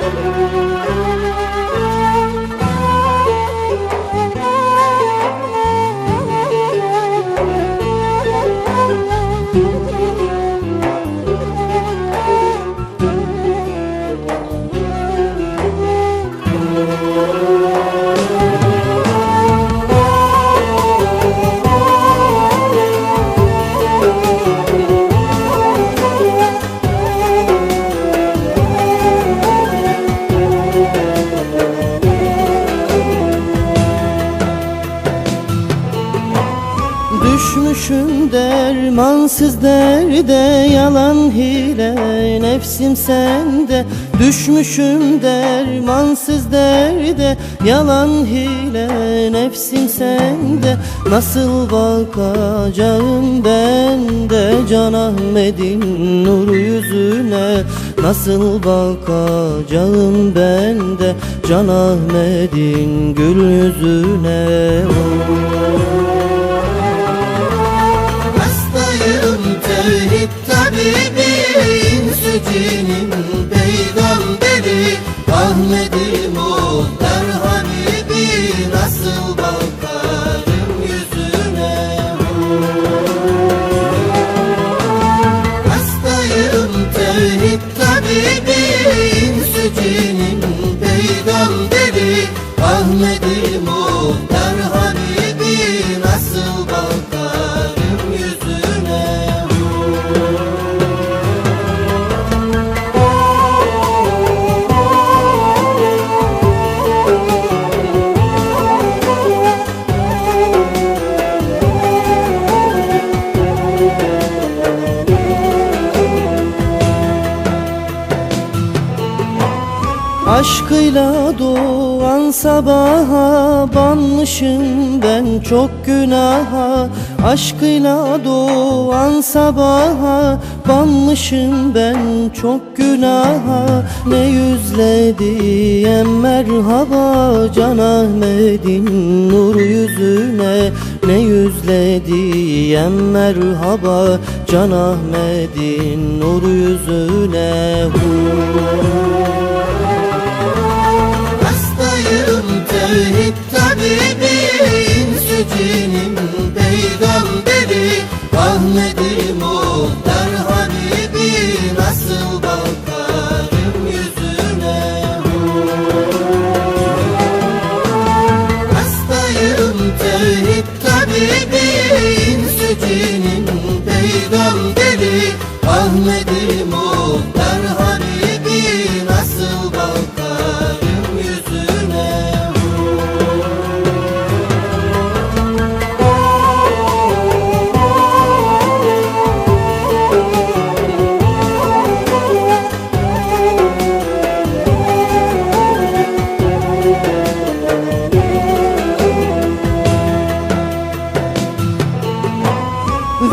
Música Düşmüşüm dermansız derde yalan hile nefsim sende. Düşmüşüm dermansız derde yalan hile nefsim sende. Nasıl bakacağım ben de Can Ahmet'in nur yüzüne? Nasıl bakacağım ben de Can Ahmet'in gül yüzüne? Hastayım Sücinin peygamberi Ahmedi muhtar Habibi Nasıl bakarım yüzüne? Hastayım tevhid tabibi Aşkıyla doğan sabaha banmışım ben çok günaha. Aşkıyla doğan sabaha banmışım ben çok günaha. Ne yüzle diyem merhaba Can Ahmet'in nur yüzüne. Ne yüzle diyem merhaba Can Ahmet'in nur yüzüne. Hastayım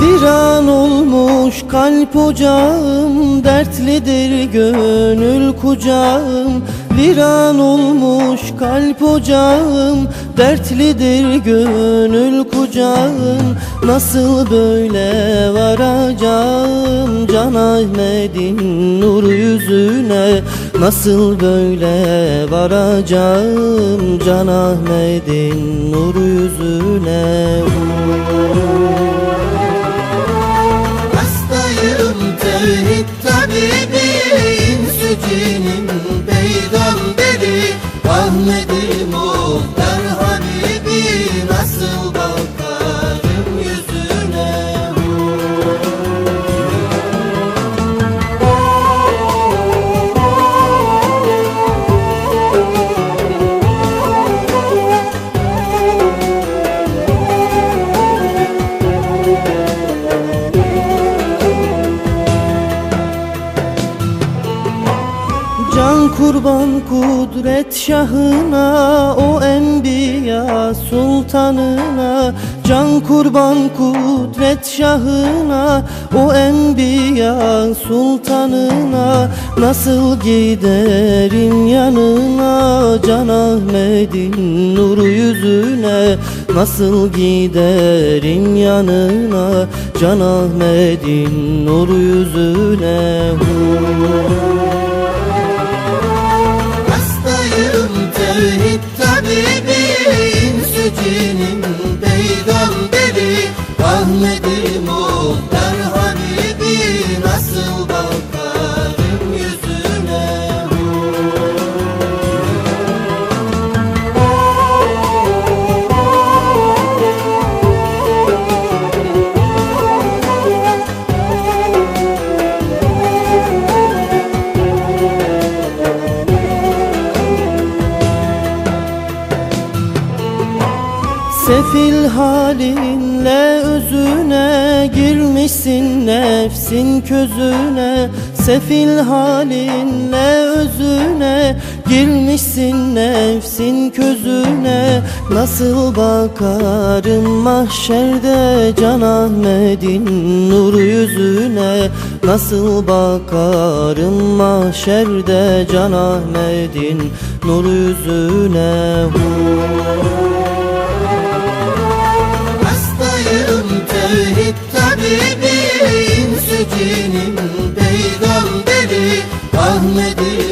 Viran olmuş kalp ocağım Dertlidir gönül kucağım. Viran olmuş kalp ocağım Dertlidir gönül kucağım. Nasıl böyle varacağım Can Ahmet'in nur yüzüne? Nasıl böyle varacağım Can Ahmet'in nur yüzüne? Hastayım tevhid tabibi kurban kudret şahına O enbiya sultanına. Can kurban kudret şahına O enbiya sultanına. Nasıl giderim yanına Can Ahmet'in nur yüzüne? Nasıl giderim yanına Can Ahmet'in nur yüzüne Girmişsin nefsin közüne Sefil halinle özüne. Girmişsin nefsin közüne Nasıl bakarım mahşerde Can Ahmet'in nur yüzüne. Nasıl bakarım mahşerde Can Ahmet'in nur yüzüne? Hastayım cinin peygamberi Ahmet